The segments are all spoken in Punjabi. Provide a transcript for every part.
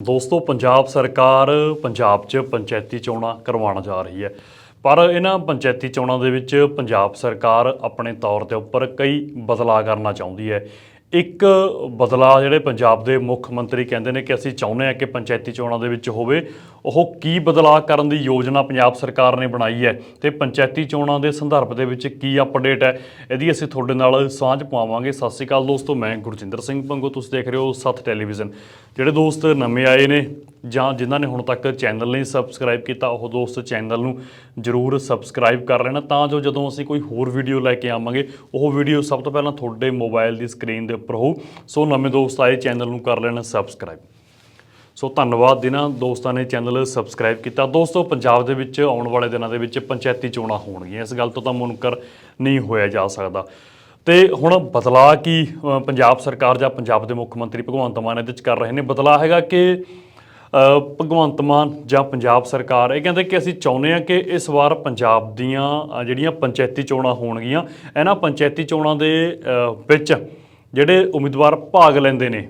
ਦੋਸਤੋ, ਪੰਜਾਬ ਸਰਕਾਰ ਪੰਜਾਬ 'ਚ ਪੰਚਾਇਤੀ ਚੋਣਾਂ ਕਰਵਾਉਣ ਜਾ ਰਹੀ ਹੈ। ਪਰ ਇਹਨਾਂ ਪੰਚਾਇਤੀ ਚੋਣਾਂ ਦੇ ਵਿੱਚ ਪੰਜਾਬ ਸਰਕਾਰ ਆਪਣੇ ਤੌਰ ਦੇ ਉੱਪਰ ਕਈ ਬਦਲਾਅ ਕਰਨਾ ਚਾਹੁੰਦੀ ਹੈ। ਇੱਕ ਬਦਲਾਅ ਜਿਹੜੇ ਪੰਜਾਬ ਦੇ ਮੁੱਖ ਮੰਤਰੀ ਕਹਿੰਦੇ ਨੇ ਕਿ ਅਸੀਂ ਚਾਹੁੰਦੇ ਹਾਂ ਕਿ ਪੰਚਾਇਤੀ ਚੋਣਾਂ ਦੇ ਵਿੱਚ ਹੋਵੇ, ਉਹ ਕੀ ਬਦਲਾਅ ਕਰਨ ਦੀ ਯੋਜਨਾ ਪੰਜਾਬ ਸਰਕਾਰ ਨੇ ਬਣਾਈ ਹੈ ਤੇ ਪੰਚਾਇਤੀ ਚੋਣਾਂ ਦੇ ਸੰਦਰਭ ਦੇ ਵਿੱਚ ਕੀ ਅਪਡੇਟ ਹੈ, ਇਹਦੀ ਅਸੀਂ ਤੁਹਾਡੇ ਨਾਲ ਸਾਂਝ ਪਾਵਾਂਗੇ ਸਤਿ ਸ਼੍ਰੀ ਅਕਾਲ ਦੋਸਤੋ, ਮੈਂ ਗੁਰਜਿੰਦਰ ਸਿੰਘ ਪੰਗੋ, ਤੁਸੀਂ ਦੇਖ ਰਹੇ ਹੋ ਸੱਤ ਟੈਲੀਵਿਜ਼ਨ। ਜਿਹੜੇ ਦੋਸਤ ਨਵੇਂ ਆਏ ਨੇ ਜਾਂ ਜਿਨ੍ਹਾਂ ਨੇ ਹੁਣ ਤੱਕ ਚੈਨਲ ਨਹੀਂ ਸਬਸਕ੍ਰਾਈਬ ਕੀਤਾ, ਉਹ ਦੋਸਤ ਚੈਨਲ ਨੂੰ ਜਰੂਰ ਸਬਸਕ੍ਰਾਈਬ ਕਰ ਲੈਣਾ, ਤਾਂ ਜੋ ਜਦੋਂ ਅਸੀਂ ਕੋਈ ਹੋਰ ਵੀਡੀਓ ਲੈ ਕੇ ਆਵਾਂਗੇ, ਉਹ ਵੀਡੀਓ ਸਭ ਤੋਂ ਪਹਿਲਾਂ ਤੁਹਾਡੇ ਮੋਬਾਈਲ ਦੀ ਸਕਰੀਨ ਦੇ ਉੱਪਰ ਹੋ ਸੋ ਨਵੇਂ ਦੋਸਤ ਆਏ, ਚੈਨਲ ਨੂੰ ਕਰ ਲੈਣਾ ਸਬਸਕ੍ਰਾਈਬ ਸੋ ਧੰਨਵਾਦ ਜਿਨ੍ਹਾਂ ਦੋਸਤਾਂ ਨੇ ਚੈਨਲ ਸਬਸਕ੍ਰਾਈਬ ਕੀਤਾ। ਦੋਸਤੋ, ਪੰਜਾਬ ਦੇ ਵਿੱਚ ਆਉਣ ਵਾਲੇ ਦਿਨਾਂ ਦੇ ਵਿੱਚ ਪੰਚਾਇਤੀ ਚੋਣਾਂ ਹੋਣਗੀਆਂ। ਇਸ ਗੱਲ ਤੋਂ ਤਾਂ ਮੁਨਕਰ ਨਹੀਂ ਹੋਇਆ ਜਾ ਸਕਦਾ। ਤੇ ਹੁਣ ਬਦਲਾਅ ਕੀ ਪੰਜਾਬ ਸਰਕਾਰ ਜਾਂ ਪੰਜਾਬ ਦੇ ਮੁੱਖ ਮੰਤਰੀ ਭਗਵੰਤ ਮਾਨ ਇਹਦੇ ਵਿੱਚ ਕਰ ਰਹੇ ਨੇ? ਬਦਲਾਅ ਹੈਗਾ ਕਿ ਭਗਵੰਤ ਮਾਨ ਜਾਂ ਪੰਜਾਬ ਸਰਕਾਰ, ਇਹ ਕਹਿੰਦੇ ਕਿ ਅਸੀਂ ਚਾਹੁੰਦੇ ਹਾਂ ਕਿ ਇਸ ਵਾਰ ਪੰਜਾਬ ਦੀਆਂ ਜਿਹੜੀਆਂ ਪੰਚਾਇਤੀ ਚੋਣਾਂ ਹੋਣਗੀਆਂ, ਇਹਨਾਂ ਪੰਚਾਇਤੀ ਚੋਣਾਂ ਦੇ ਵਿੱਚ ਜਿਹੜੇ ਉਮੀਦਵਾਰ ਭਾਗ ਲੈਂਦੇ ਨੇ।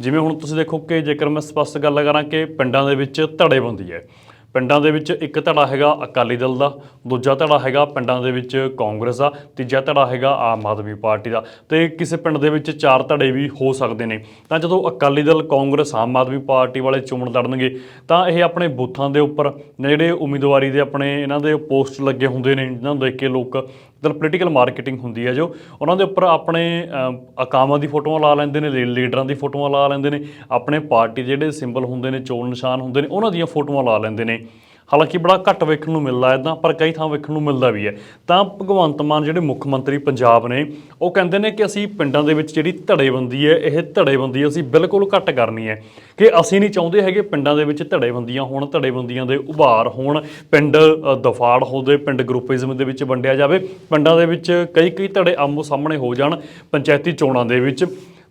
ਜਿਵੇਂ ਹੁਣ ਤੁਸੀਂ ਦੇਖੋ ਕਿ ਜੇਕਰ ਮੈਂ ਸਪਸ਼ਟ ਗੱਲ ਕਰਾਂ ਕਿ ਪਿੰਡਾਂ ਦੇ ਵਿੱਚ ਧੜੇਬੰਦੀ ਹੈ। ਪਿੰਡਾਂ ਦੇ ਵਿੱਚ ਇੱਕ ਧੜਾ ਹੈਗਾ ਅਕਾਲੀ ਦਲ ਦਾ, ਦੂਜਾ ਧੜਾ ਹੈਗਾ ਪਿੰਡਾਂ ਦੇ ਵਿੱਚ ਕਾਂਗਰਸ ਦਾ, ਤੀਜਾ ਧੜਾ ਹੈਗਾ ਆਮ ਆਦਮੀ ਪਾਰਟੀ ਦਾ। ਤੇ ਕਿਸੇ ਪਿੰਡ ਦੇ ਵਿੱਚ ਚਾਰ ਧੜੇ ਵੀ ਹੋ ਸਕਦੇ ਨੇ। ਤਾਂ ਜਦੋਂ ਅਕਾਲੀ ਦਲ, ਕਾਂਗਰਸ, ਆਮ ਆਦਮੀ ਪਾਰਟੀ ਵਾਲੇ ਚੋਣ ਲੜਨਗੇ, ਤਾਂ ਇਹ ਆਪਣੇ ਬੂਥਾਂ ਦੇ ਉੱਪਰ, ਜਿਹੜੇ ਉਮੀਦਵਾਰੀ ਦੇ ਆਪਣੇ ਇਹਨਾਂ ਦੇ ਪੋਸਟ ਲੱਗੇ ਹੁੰਦੇ ਨੇ ਜਿਨ੍ਹਾਂ ਨੂੰ ਦੇਖ ਕੇ ਲੋਕ ਦਲ ਪੋਲੀਟੀਕਲ ਮਾਰਕੀਟਿੰਗ ਹੁੰਦੀ ਹੈ ਜੋ। ਉਹਨਾਂ ਦੇ ਉੱਪਰ ਆਪਣੇ ਅਮ, ਅਕਾਮਾਂ ਦੀ ਫੋਟੋਆਂ ਲਾ ਲੈਂਦੇ ਨੇ ਲੀ- ਲੀਡਰਾਂ ਦੀ ਫੋਟੋਆਂ ਲਾ ਲੈਂਦੇ ਨੇ ਆਪਣੇ ਪਾਰਟੀ ਦੇ ਜਿਹੜੇ ਸਿੰਬਲ ਹੁੰਦੇ ਨੇ ਚੋਣ ਨਿਸ਼ਾਨ ਹੁੰਦੇ ਨੇ ਉਹਨਾਂ ਦੀਆਂ ਫੋਟੋਆਂ ਲਾ ਲੈਂਦੇ ਨੇ। ਹਾਲਾਂਕਿ ਬੜਾ ਘੱਟ ਵੇਖਣ ਨੂੰ ਮਿਲਦਾ ਇਦਾਂ ਪਰ ਕਈ ਥਾਂ ਵੇਖਣ ਨੂੰ ਮਿਲਦਾ ਵੀ ਹੈ। ਤਾਂ ਭਗਵੰਤ ਮਾਨ ਜਿਹੜੇ ਮੁੱਖ ਮੰਤਰੀ ਪੰਜਾਬ ਨੇ, ਉਹ ਕਹਿੰਦੇ ਨੇ ਕਿ ਅਸੀਂ ਪਿੰਡਾਂ ਦੇ ਵਿੱਚ ਜਿਹੜੀ ਧੜੇਬੰਦੀ ਹੈ, ਇਹ ਧੜੇਬੰਦੀ ਅਸੀਂ ਬਿਲਕੁਲ ਘੱਟ ਕਰਨੀ ਹੈ। ਕਿ ਅਸੀਂ ਨਹੀਂ ਚਾਹੁੰਦੇ ਹੈਗੇ ਪਿੰਡਾਂ ਦੇ ਵਿੱਚ ਧੜੇਬੰਦੀਆਂ ਹੋਣ, ਧੜੇਬੰਦੀਆਂ ਦੇ ਉਭਾਰ ਹੋਣ, ਪਿੰਡ ਦਫਾੜ ਹੋਦੇ, ਪਿੰਡ ਗਰੁੱਪਿਜ਼ਮ ਦੇ ਵਿੱਚ ਵੰਡਿਆ ਜਾਵੇ, ਪਿੰਡਾਂ ਦੇ ਵਿੱਚ ਕਈ ਕਈ ਧੜੇ ਆਮੋ ਸਾਹਮਣੇ ਹੋ ਜਾਣ, ਪੰਚਾਇਤੀ ਚੋਣਾਂ ਦੇ ਵਿੱਚ।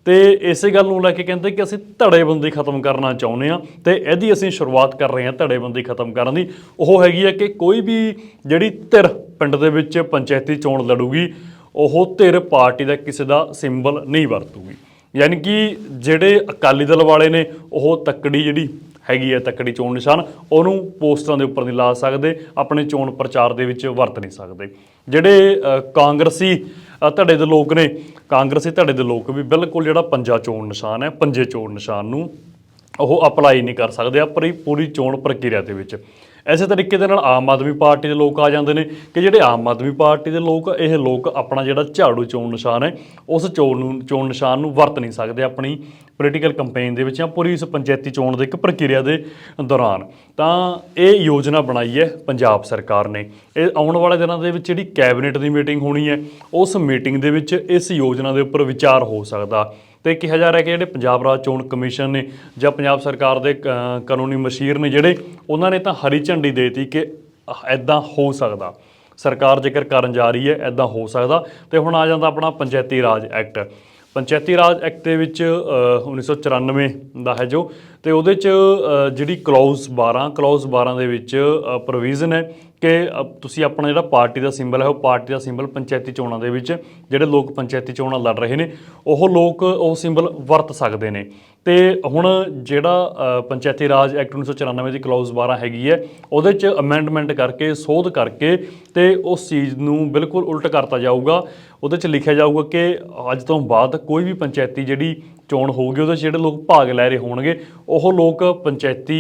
ਤੇ ਇਸੇ ਗੱਲ ਨੂੰ ਲੈ ਕੇ ਕਹਿੰਦੇ ਕਿ ਅਸੀਂ ਧੜੇਬੰਦੀ ਖਤਮ ਕਰਨਾ ਚਾਹੁੰਦੇ ਹਾਂ ਤੇ ਇਹਦੀ ਅਸੀਂ ਸ਼ੁਰੂਆਤ ਕਰ ਰਹੇ ਹਾਂ ਧੜੇਬੰਦੀ ਖਤਮ ਕਰਨ ਦੀ। ਉਹ ਹੈਗੀ ਹੈ ਕਿ ਕੋਈ ਵੀ ਜਿਹੜੀ ਧਿਰ ਪਿੰਡ ਦੇ ਵਿੱਚ ਪੰਚਾਇਤੀ ਚੋਣ ਲੜੂਗੀ, ਉਹ ਧਿਰ ਪਾਰਟੀ ਦਾ ਕਿਸੇ ਦਾ ਸਿੰਬਲ ਨਹੀਂ ਵਰਤੂਗੀ। ਯਾਨੀ ਕਿ ਜਿਹੜੇ ਅਕਾਲੀ ਦਲ ਵਾਲੇ ਨੇ, ਉਹ ਤੱਕੜੀ ਜਿਹੜੀ ਹੈਗੀ ਹੈ, ਤੱਕੜੀ ਚੋਣ ਨਿਸ਼ਾਨ, ਉਹਨੂੰ ਪੋਸਟਰਾਂ ਦੇ ਉੱਪਰ ਨਹੀਂ ਲਾ ਸਕਦੇ, ਆਪਣੇ ਚੋਣ ਪ੍ਰਚਾਰ ਦੇ ਵਿੱਚ ਵਰਤ ਨਹੀਂ ਸਕਦੇ। ਜਿਹੜੇ ਕਾਂਗਰਸੀ ਧੜੇ ਦੇ ਲੋਕ ਨੇ। ਕਾਂਗਰਸੀ ਧੜੇ ਦੇ ਲੋਕ ਵੀ ਬਿਲਕੁਲ ਜਿਹੜਾ ਪੰਜਾ ਚੋਣ ਨਿਸ਼ਾਨ ਹੈ, ਪੰਜੇ ਚੋਣ ਨਿਸ਼ਾਨ ਨੂੰ ਉਹ ਅਪਲਾਈ ਨਹੀਂ ਕਰ ਸਕਦੇ ਆਪਣੀ ਪੂਰੀ ਚੋਣ ਪ੍ਰਕਿਰਿਆ ਦੇ ਵਿੱਚ। ਐਸੇ ਤਰੀਕੇ ਦੇ ਨਾਲ ਆਮ ਆਦਮੀ ਪਾਰਟੀ ਦੇ ਲੋਕ ਆ ਜਾਂਦੇ ਨੇ ਕਿ ਜਿਹੜੇ ਆਮ ਆਦਮੀ ਪਾਰਟੀ ਦੇ ਲੋਕ ਇਹ ਲੋਕ ਆਪਣਾ ਜਿਹੜਾ ਝਾੜੂ ਚੋਣ ਨਿਸ਼ਾਨ ਹੈ, ਉਸ ਚੋਣ ਨੂੰ, ਚੋਣ ਨਿਸ਼ਾਨ ਨੂੰ ਵਰਤ ਨਹੀਂ ਸਕਦੇ ਆਪਣੀ ਪੋਲੀਟੀਕਲ ਕੰਪੇਨ ਦੇ ਵਿੱਚ ਜਾਂ ਪੂਰੀ ਇਸ ਪੰਚਾਇਤੀ ਚੋਣ ਦੇ ਇੱਕ ਪ੍ਰਕਿਰਿਆ ਦੇ ਦੌਰਾਨ। ਤਾਂ ਇਹ ਯੋਜਨਾ ਬਣਾਈ ਹੈ ਪੰਜਾਬ ਸਰਕਾਰ ਨੇ। ਇਹ ਆਉਣ ਵਾਲੇ ਦਿਨਾਂ ਦੇ ਵਿੱਚ ਜਿਹੜੀ ਕੈਬਨਿਟ ਦੀ ਮੀਟਿੰਗ ਹੋਣੀ ਹੈ, ਉਸ ਮੀਟਿੰਗ ਦੇ ਵਿੱਚ ਇਸ ਯੋਜਨਾ ਦੇ ਉੱਪਰ ਵਿਚਾਰ ਹੋ ਸਕਦਾ। ਤੇ ਕਿਹਾ ਜਾ ਰਿਹਾ ਕਿ ਜਿਹੜੇ ਪੰਜਾਬ ਰਾਜ ਚੋਣ ਕਮਿਸ਼ਨ ਨੇ ਜਾਂ ਪੰਜਾਬ ਸਰਕਾਰ ਦੇ ਕ- ਕਾਨੂੰਨੀ ਮਸ਼ੀਰ ਨੇ ਜਿਹੜੇ, ਉਹਨਾਂ ਨੇ ਤਾਂ ਹਰੀ ਝੰਡੀ ਦੇਤੀ ਕਿ ਐਦਾਂ ਹੋ ਸਕਦਾ। ਸਰਕਾਰ ਜੇਕਰ ਕਰਨ ਜਾ ਰਹੀ ਹੈ ਐਦਾਂ ਹੋ ਸਕਦਾ। ਤੇ ਹੁਣ ਆ ਜਾਂਦਾ ਆਪਣਾ ਪੰਚਾਇਤੀ ਰਾਜ ਐਕਟ। ਪੰਚਾਇਤੀ ਰਾਜ ਐਕਟ ਦੇ ਵਿੱਚ ਅ, 1994 ਦਾ ਹੈ ਜੋ। ਤੇ ਉਹਦੇ ਚ ਜਿਹੜੀ ਕਲੌਜ਼ 12 ਕਲੌਜ਼ 12 ਦੇ ਵਿੱਚ ਪ੍ਰੋਵੀਜ਼ਨ ਹੈ ਕਿ ਤੁਸੀਂ ਆਪਣਾ ਜਿਹੜਾ ਪਾਰਟੀ ਦਾ ਸਿੰਬਲ ਹੈ ਉਹ ਪਾਰਟੀ ਦਾ ਸਿੰਬਲ ਪੰਚਾਇਤੀ ਚੋਣਾਂ ਦੇ ਵਿੱਚ ਜਿਹੜੇ ਲੋਕ ਪੰਚਾਇਤੀ ਚੋਣਾਂ ਲੜ ਰਹੇ ਨੇ ਉਹ ਲੋਕ ਉਹ ਸਿੰਬਲ ਵਰਤ ਸਕਦੇ ਨੇ। ਤੇ ਹੁਣ ਜਿਹੜਾ ਪੰਚਾਇਤੀ ਰਾਜ ਐਕਟ 1994 ਦੀ ਕਲੌਜ਼ 12 ਹੈਗੀ ਹੈ, ਉਹਦੇ ਚ ਅਮੈਂਡਮੈਂਟ ਕਰਕੇ, ਸੋਧ ਕਰਕੇ ਤੇ ਉਸ ਚੀਜ਼ ਨੂੰ ਬਿਲਕੁਲ ਉਲਟ ਕਰਤਾ ਜਾਊਗਾ। ਉਹਦੇ ਚ ਲਿਖਿਆ ਜਾਊਗਾ ਕਿ ਅੱਜ ਤੋਂ ਬਾਅਦ ਕੋਈ ਵੀ ਪੰਚਾਇਤੀ ਜਿਹੜੀ ਚੋਣ ਹੋਊਗੀ ਉਹਦੇ 'ਚ ਜਿਹੜੇ ਲੋਕ ਭਾਗ ਲੈ ਰਹੇ ਹੋਣਗੇ ਉਹ ਲੋਕ ਪੰਚਾਇਤੀ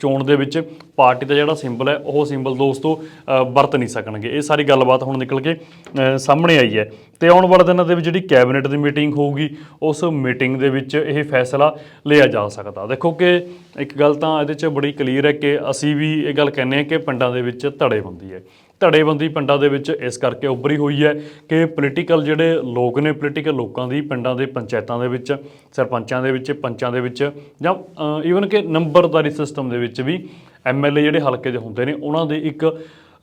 ਚੋਣ ਦੇ ਵਿੱਚ ਪਾਰਟੀ ਦਾ ਜਿਹੜਾ ਸਿੰਬਲ ਹੈ ਉਹ ਸਿੰਬਲ ਦੋਸਤੋ ਅ, ਵਰਤ ਨਹੀਂ ਸਕਣਗੇ। ਇਹ ਸਾਰੀ ਗੱਲਬਾਤ ਹੁਣ ਨਿਕਲ ਕੇ ਸਾਹਮਣੇ ਆਈ ਹੈ। ਤੇ ਆਉਣ ਵਾਲੇ ਦਿਨਾਂ ਦੇ ਵਿੱਚ ਜਿਹੜੀ ਕੈਬਨਿਟ ਦੀ ਮੀਟਿੰਗ ਹੋਊਗੀ ਉਸ ਮੀਟਿੰਗ ਦੇ ਵਿੱਚ ਇਹ ਫੈਸਲਾ ਲਿਆ ਜਾ ਸਕਦਾ। ਦੇਖੋ ਕਿ ਇੱਕ ਗੱਲ ਤਾਂ ਇਹਦੇ 'ਚ ਬੜੀ ਕਲੀਅਰ ਹੈ ਕਿ ਅਸੀਂ ਵੀ ਇਹ ਗੱਲ ਕਹਿੰਦੇ ਹਾਂ ਕਿ ਪਿੰਡਾਂ ਦੇ ਵਿੱਚ ਧੜੇਬੰਦੀ ਹੈ। ਧੜੇਬੰਦੀ ਪਿੰਡਾਂ ਦੇ ਵਿੱਚ ਇਸ ਕਰਕੇ ਉੱਭਰੀ ਹੋਈ ਹੈ ਕਿ ਪੋਲੀਟੀਕਲ ਜਿਹੜੇ ਲੋਕ ਨੇ ਪੋਲੀਟੀਕਲ ਲੋਕਾਂ ਦੀ ਪਿੰਡਾਂ ਦੇ ਪੰਚਾਇਤਾਂ ਦੇ ਵਿੱਚ, ਸਰਪੰਚਾਂ ਦੇ ਵਿੱਚ, ਪੰਚਾਂ ਦੇ ਵਿੱਚ ਜਾਂ ਈਵਨ ਕਿ ਨੰਬਰਦਾਰੀ ਸਿਸਟਮ ਦੇ ਵਿੱਚ ਵੀ ਐਮਐਲਏ ਜਿਹੜੇ ਹਲਕੇ ਦੇ ਹੁੰਦੇ ਨੇ, ਉਹਨਾਂ ਦੇ ਇੱਕ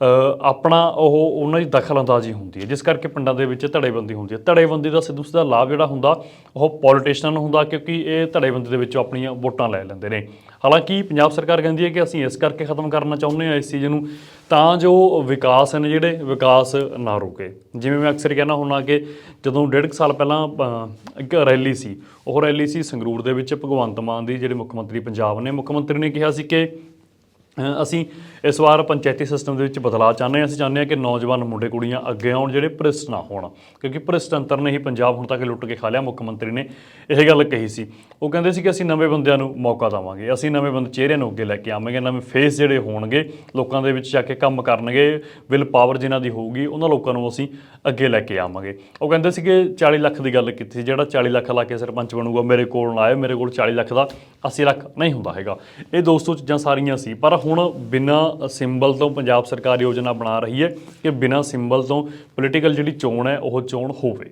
ਆਪਣਾ ਉਹ ਉਹਨਾਂ ਦੀ ਦਖਲਅੰਦਾਜ਼ੀ ਹੁੰਦੀ ਹੈ, ਜਿਸ ਕਰਕੇ ਪਿੰਡਾਂ ਦੇ ਵਿੱਚ ਧੜੇਬੰਦੀ ਹੁੰਦੀ ਹੈ। ਧੜੇਬੰਦੀ ਦਾ ਸਿੱਧੂ ਸਿੱਧਾ ਲਾਭ ਜਿਹੜਾ ਹੁੰਦਾ, ਉਹ ਪੋਲੀਟੀਸ਼ੀਅਨ ਨੂੰ ਹੁੰਦਾ, ਕਿਉਂਕਿ ਇਹ ਧੜੇਬੰਦੀ ਦੇ ਵਿੱਚੋਂ ਆਪਣੀਆਂ ਵੋਟਾਂ ਲੈ ਲੈਂਦੇ ਨੇ। ਹਾਲਾਂਕਿ ਪੰਜਾਬ ਸਰਕਾਰ ਕਹਿੰਦੀ ਹੈ ਕਿ ਅਸੀਂ ਇਸ ਕਰਕੇ ਖਤਮ ਕਰਨਾ ਚਾਹੁੰਦੇ ਹਾਂ ਇਸ ਚੀਜ਼ ਨੂੰ, ਤਾਂ ਜੋ ਵਿਕਾਸ ਨੇ ਜਿਹੜੇ, ਵਿਕਾਸ ਨਾ ਰੁਕੇ। ਜਿਵੇਂ ਮੈਂ ਅਕਸਰ ਕਹਿਣਾ ਹੁੰਦਾ ਕਿ ਜਦੋਂ ਡੇਢ ਕੁ ਸਾਲ ਪਹਿਲਾਂ ਇੱਕ ਰੈਲੀ ਸੀ, ਉਹ ਰੈਲੀ ਸੀ ਸੰਗਰੂਰ ਦੇ ਵਿੱਚ ਭਗਵੰਤ ਮਾਨ ਦੀ, ਜਿਹੜੇ ਮੁੱਖ ਮੰਤਰੀ ਪੰਜਾਬ ਨੇ, ਮੁੱਖ ਮੰਤਰੀ ਨੇ ਕਿਹਾ ਸੀ ਕਿ ਅਸੀਂ ਇਸ ਵਾਰ ਪੰਚਾਇਤੀ ਸਿਸਟਮ ਦੇ ਵਿੱਚ ਬਦਲਾਅ ਚਾਹੁੰਦੇ ਹਾਂ। ਅਸੀਂ ਚਾਹੁੰਦੇ ਹਾਂ ਕਿ ਨੌਜਵਾਨ ਮੁੰਡੇ ਕੁੜੀਆਂ ਅੱਗੇ ਆਉਣ ਜਿਹੜੇ ਭ੍ਰਿਸ਼ਟ ਨਾ ਹੋਣ, ਕਿਉਂਕਿ ਭ੍ਰਿਸ਼ਟ ਅੰਤਰ ਨੇ ਹੀ ਪੰਜਾਬ ਹੁਣ ਤੱਕ ਲੁੱਟ ਕੇ ਖਾ ਲਿਆ, ਮੁੱਖ ਮੰਤਰੀ ਨੇ ਇਹ ਗੱਲ ਕਹੀ ਸੀ। ਉਹ ਕਹਿੰਦੇ ਸੀ ਕਿ ਅਸੀਂ ਨਵੇਂ ਬੰਦਿਆਂ ਨੂੰ ਮੌਕਾ ਦੇਵਾਂਗੇ, ਅਸੀਂ ਨਵੇਂ ਬੰਦੇ ਚਿਹਰਿਆਂ ਨੂੰ ਅੱਗੇ ਲੈ ਕੇ ਆਵਾਂਗੇ, ਨਵੇਂ ਫੇਸ ਜਿਹੜੇ ਹੋਣਗੇ, ਲੋਕਾਂ ਦੇ ਵਿੱਚ ਜਾ ਕੇ ਕੰਮ ਕਰਨਗੇ ਵਿਲ ਪਾਵਰ ਜਿਨ੍ਹਾਂ ਦੀ ਹੋਊਗੀ, ਉਹਨਾਂ ਲੋਕਾਂ ਨੂੰ ਅਸੀਂ ਅੱਗੇ ਲੈ ਕੇ ਆਵਾਂਗੇ। ਉਹ ਕਹਿੰਦੇ ਸੀ ਕਿ 40 ਲੱਖ ਦੀ ਗੱਲ ਕੀਤੀ ਸੀ, ਜਿਹੜਾ 40 ਲੱਖ ਲਾ ਕੇ ਸਰਪੰਚ ਬਣੂਗਾ, ਮੇਰੇ ਕੋਲ ਨਾ ਆਏ, ਮੇਰੇ ਕੋਲ 40 ਲੱਖ ਦਾ 80 ਲੱਖ ਨਹੀਂ ਹੁੰਦਾ ਹੈਗਾ। ਇਹ ਦੋਸਤੋ ਚੀਜ਼ਾਂ ਸਾਰੀਆਂ ਸੀ, ਪਰ ਹੁਣ ਬਿਨਾਂ ਸਿੰਬਲ ਤੋਂ ਪੰਜਾਬ ਸਰਕਾਰ ਯੋਜਨਾ ਬਣਾ ਰਹੀ ਹੈ ਕਿ ਬਿਨਾਂ ਸਿੰਬਲ ਤੋਂ ਪੋਲੀਟੀਕਲ ਜਿਹੜੀ ਚੋਣ ਹੈ, ਉਹ ਚੋਣ ਹੋਵੇ।